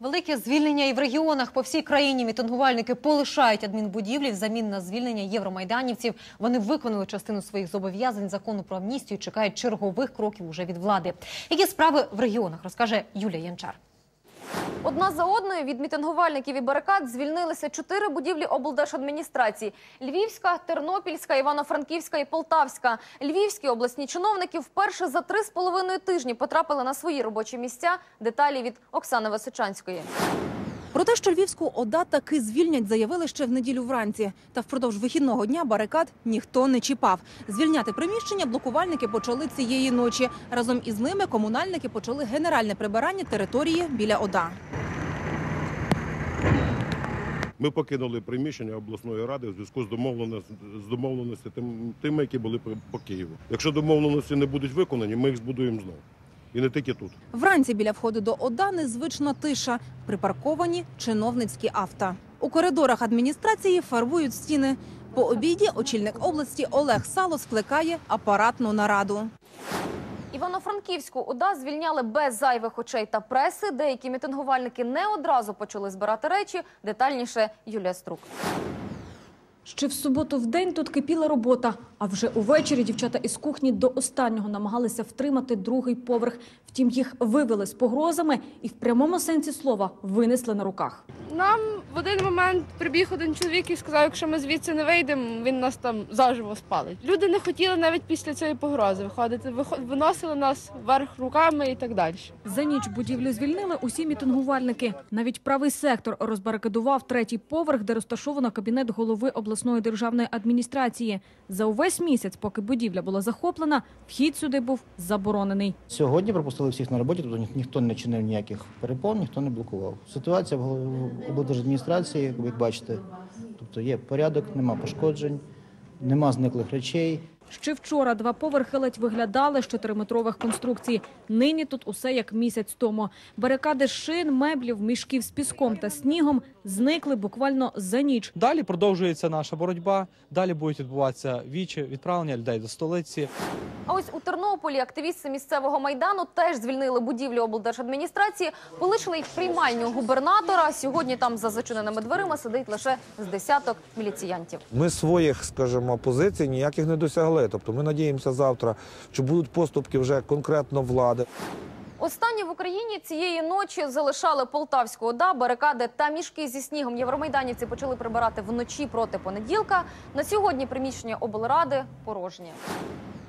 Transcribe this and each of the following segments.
Велике звільнення і в регіонах по всій країні мітингувальники полишають адмінбудівлі взамін на звільнення євромайданівців. Вони виконали частину своїх зобов'язань закону про амністію. Чекають чергових кроків уже від влади. Які справи в регіонах розкаже Юлія Янчар. Одна за одною від мітингувальників і барикад звільнилися чотири будівлі облдержадміністрації: Львівська, Тернопільська, Івано-Франківська і Полтавська. Львівські обласні чиновники вперше за три з половиною тижні потрапили на свої робочі місця. Деталі від Оксани Височанської. Про те, що львівську ОДА таки звільнять, заявили ще в неділю вранці. Та впродовж вихідного дня барикад ніхто не чіпав. Звільняти приміщення блокувальники почали цієї ночі. Разом із ними комунальники почали генеральне прибирання території біля ОДА. Ми покинули приміщення обласної ради в зв'язку з домовленості з тими, які були по Києву. Якщо домовленості не будуть виконані, ми їх збудуємо знову. І не тільки тут. Вранці біля входу до ОДА незвична тиша. Припарковані чиновницькі авто. У коридорах адміністрації фарбують стіни. По обіді очільник області Олег Сало скликає апаратну нараду. Івано-Франківську ОДА звільняли без зайвих очей та преси. Деякі мітингувальники не одразу почали збирати речі. Детальніше Юлія Струк. Ще в суботу в день тут кипіла робота, а вже увечері дівчата із кухні до останнього намагалися втримати другий поверх. Втім, їх вивели з погрозами і в прямому сенсі слова винесли на руках. Нам в один момент прибіг один чоловік і сказав, якщо ми звідси не вийдемо, він нас там заживо спалить. Люди не хотіли навіть після цієї погрози виходити, виход- виносили нас вверх руками і так далі. За ніч будівлю звільнили усі мітингувальники. Навіть правий сектор розбарикадував третій поверх, де розташовано кабінет голови обласної державної адміністрації. За увесь місяць, поки будівля була захоплена, вхід сюди був заборонений. Сьогодні пропустили всіх на роботі, тобто ні- ніхто не чинив ніяких перепон, ніхто не блокував. Ситуація в облдержадміністрації, як бачите, тобто є порядок, нема пошкоджень, нема зниклих речей. Ще вчора два поверхи ледь виглядали з чотириметрових конструкцій. Нині тут усе як місяць тому. Барикади шин, меблів, мішків з піском та снігом зникли буквально за ніч. Далі продовжується наша боротьба. Далі будуть відбуватися вічі, відправлення людей до столиці. А ось у Тернополі активісти місцевого майдану теж звільнили будівлю облдержадміністрації, полишили їх приймальню губернатора. Сьогодні там за зачиненими дверима сидить лише з десяток міліціянтів. Ми своїх, скажімо, позицій ніяких не досягли. Тобто ми надіємося завтра, що будуть поступки вже конкретно влади. Останні в Україні цієї ночі залишали Полтавську ОДА, барикади та мішки зі снігом. Євромайданівці почали прибирати вночі проти понеділка. На сьогодні приміщення облради порожнє.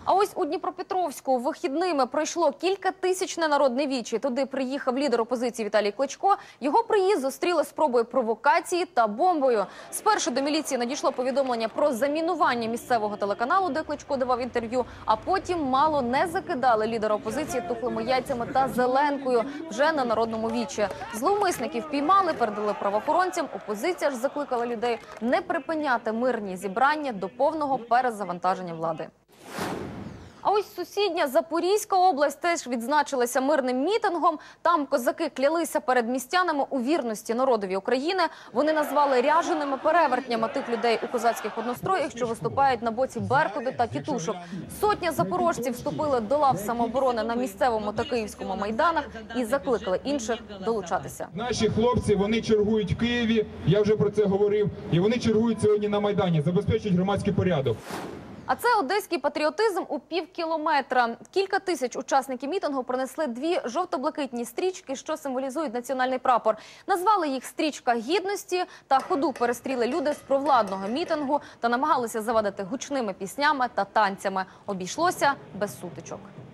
А ось у Дніпропетровську вихідними пройшло кілька тисяч народне вічі. Туди приїхав лідер опозиції Віталій Кличко. Його приїзд зустріли спробою провокації та бомбою. Спершу до міліції надійшло повідомлення про замінування місцевого телеканалу, де Кличко давав інтерв'ю. А потім мало не закидали лідера опозиції тухлими яйцями та зеленкою вже на народному вічі. Зловмисників піймали, передали правоохоронцям. Опозиція ж закликала людей не припиняти мирні зібрання до повного перезавантаження влади. Ось сусідня Запорізька область теж відзначилася мирним мітингом. Там козаки клялися перед містянами у вірності народові України. Вони назвали ряженими перевертнями тих людей у козацьких одностроях, що виступають на боці Беркуди та тітушок. Сотня запорожців вступили до лав самооборони на місцевому та київському майданах і закликали інших долучатися. Наші хлопці вони чергують в Києві. Я вже про це говорив. І вони чергують сьогодні на майдані, забезпечують громадський порядок. А це одеський патріотизм у пів кілометра. Кілька тисяч учасників мітингу принесли дві жовто-блакитні стрічки, що символізують національний прапор. Назвали їх стрічка гідності та ходу перестріли люди з провладного мітингу та намагалися завадити гучними піснями та танцями. Обійшлося без сутичок.